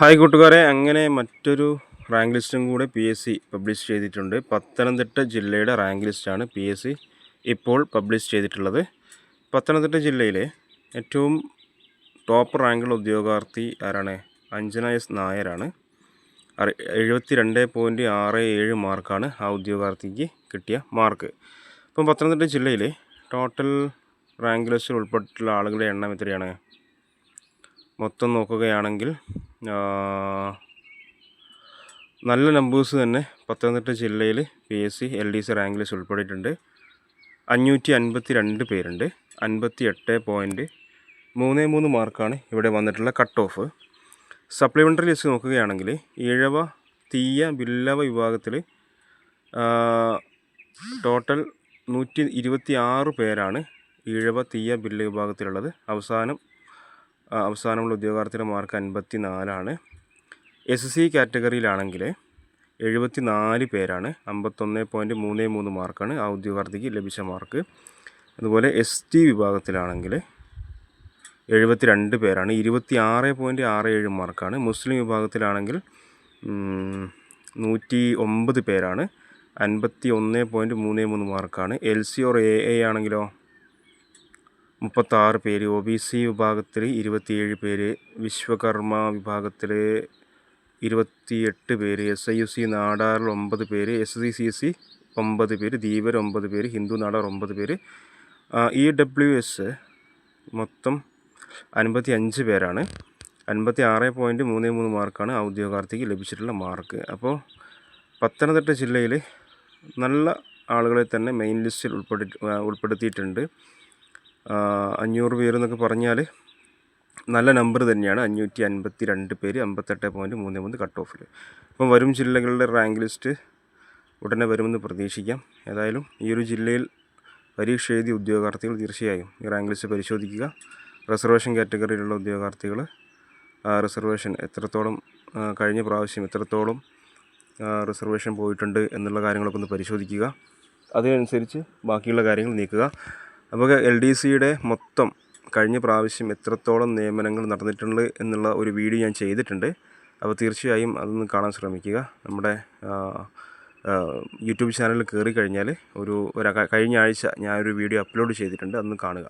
Hi കൂട്ടുകാരെ അങ്ങനെ മറ്റൊരു റാങ്ക് ലിസ്റ്റും കൂടെ പി എസ് സി പബ്ലിഷ് ചെയ്തിട്ടുണ്ട്. പത്തനംതിട്ട ജില്ലയുടെ റാങ്ക് ലിസ്റ്റാണ് പി എസ് സി ഇപ്പോൾ പബ്ലിഷ് ചെയ്തിട്ടുള്ളത്. പത്തനംതിട്ട ജില്ലയിലെ ഏറ്റവും ടോപ്പ് റാങ്കുള്ള ഉദ്യോഗാർത്ഥി ആരാണ്? അഞ്ജന എസ് നായരാണ്. എഴുപത്തി രണ്ട് പോയിന്റ് ആറ് ഏഴ് മാർക്കാണ് ആ ഉദ്യോഗാർത്ഥിക്ക് കിട്ടിയ മാർക്ക്. ഇപ്പം പത്തനംതിട്ട ജില്ലയിലെ ടോട്ടൽ റാങ്ക് ലിസ്റ്റിൽ ഉൾപ്പെട്ടിട്ടുള്ള ആളുകളുടെ എണ്ണം എത്രയാണ്? മൊത്തം നോക്കുകയാണെങ്കിൽ നല്ല നമ്പേഴ്സ് തന്നെ പത്തനംതിട്ട ജില്ലയിൽ P S C L D C rank list ഉൾപ്പെട്ടിട്ടുണ്ട്. അഞ്ഞൂറ്റി അൻപത്തി രണ്ട് പേരുണ്ട്. അൻപത്തി എട്ട് പോയിന്റ് മൂന്ന് മൂന്ന് മാർക്കാണ് ഇവിടെ വന്നിട്ടുള്ള കട്ട് ഓഫ് സപ്ലിമെന്ററി ലിസ്റ്റ് നോക്കുകയാണെങ്കിൽ ഇഴവ തീയ ബില്ലവ വിഭാഗത്തിൽ ടോട്ടൽ നൂറ്റി ഇരുപത്തി ആറ് പേരാണ് ഈഴവ തീയ ബില്ല് വിഭാഗത്തിലുള്ളത്. അവസാനം അവസാനമുള്ള ഉദ്യോഗാർത്ഥിയുടെ മാർക്ക് അൻപത്തി നാലാണ് എസ് സി കാറ്റഗറിയിലാണെങ്കിൽ എഴുപത്തി നാല് പേരാണ്. അമ്പത്തൊന്ന് പോയിന്റ് മൂന്ന് മൂന്ന് മാർക്കാണ് ആ ഉദ്യോഗാർത്ഥിക്ക് ലഭിച്ച മാർക്ക്. അതുപോലെ എസ് ടി വിഭാഗത്തിലാണെങ്കിൽ എഴുപത്തി രണ്ട് പേരാണ്. ഇരുപത്തി ആറ് പോയിന്റ് ആറ് ഏഴ് മാർക്കാണ്. മുസ്ലിം വിഭാഗത്തിലാണെങ്കിൽ നൂറ്റി ഒമ്പത് പേരാണ്. അൻപത്തി ഒന്ന് പോയിന്റ് മൂന്ന് മൂന്ന് മാർക്കാണ്. L C or A A ആണെങ്കിലോ? മുപ്പത്താറ് പേര് ഒ ബി സി വിഭാഗത്തിൽ ഇരുപത്തിയേഴ് പേര് വിശ്വകർമ്മ വിഭാഗത്തിൽ ഇരുപത്തിയെട്ട് പേര് എസ് ഐ യു സി നാടാറിൽ ഒമ്പത് പേര് എസ് സി സി സി ഒമ്പത് പേര് ധീവർ ഒമ്പത് പേര് ഹിന്ദു നാടാർ ഒമ്പത് പേര്. ഇ ഡബ്ല്യു എസ് മൊത്തം അൻപത്തി അഞ്ച് പേരാണ്. അൻപത്തി ആറ് പോയിന്റ് മൂന്ന് മൂന്ന് മാർക്കാണ് ഔദ്യോഗാർത്ഥിക്ക് ലഭിച്ചിട്ടുള്ള മാർക്ക്. അപ്പോൾ പത്തനംതിട്ട ജില്ലയിൽ നല്ല ആളുകളെ തന്നെ മെയിൻ ലിസ്റ്റിൽ ഉൾപ്പെടുത്തി ഉൾപ്പെടുത്തിയിട്ടുണ്ട്. അഞ്ഞൂറ് പേര് എന്നൊക്കെ പറഞ്ഞാൽ നല്ല നമ്പർ തന്നെയാണ്. അഞ്ഞൂറ്റി അൻപത്തി രണ്ട് പേര് അമ്പത്തെട്ട് പോയിന്റ് മൂന്ന് മൂന്ന് കട്ട് ഓഫിൽ അപ്പം വരും ജില്ലകളുടെ റാങ്ക് ലിസ്റ്റ് ഉടനെ വരുമെന്ന് പ്രതീക്ഷിക്കാം. ഏതായാലും ഈ ഒരു ജില്ലയിൽ പരീക്ഷ എഴുതിയ ഉദ്യോഗാർത്ഥികൾ തീർച്ചയായും ഈ റാങ്ക് ലിസ്റ്റ് പരിശോധിക്കുക. റിസർവേഷൻ കാറ്റഗറിയിലുള്ള ഉദ്യോഗാർത്ഥികൾ റിസർവേഷൻ എത്രത്തോളം കഴിഞ്ഞ പ്രാവശ്യം എത്രത്തോളം റിസർവേഷൻ പോയിട്ടുണ്ട് എന്നുള്ള കാര്യങ്ങളൊക്കെ ഒന്ന് പരിശോധിക്കുക. അതിനനുസരിച്ച് ബാക്കിയുള്ള കാര്യങ്ങൾ നീക്കുക. നമുക്ക് എൽ ഡി സിയുടെ മൊത്തം കഴിഞ്ഞ പ്രാവശ്യം എത്രത്തോളം നിയമനങ്ങൾ നടന്നിട്ടുണ്ട് എന്നുള്ള ഒരു വീഡിയോ ഞാൻ ചെയ്തിട്ടുണ്ട്. അപ്പോൾ തീർച്ചയായും അതൊന്ന് കാണാൻ ശ്രമിക്കുക. നമ്മുടെ യൂട്യൂബ് ചാനലിൽ കയറി കഴിഞ്ഞാൽ ഒരു കഴിഞ്ഞ ആഴ്ച ഞാനൊരു വീഡിയോ അപ്ലോഡ് ചെയ്തിട്ടുണ്ട്. അതൊന്ന് കാണുക.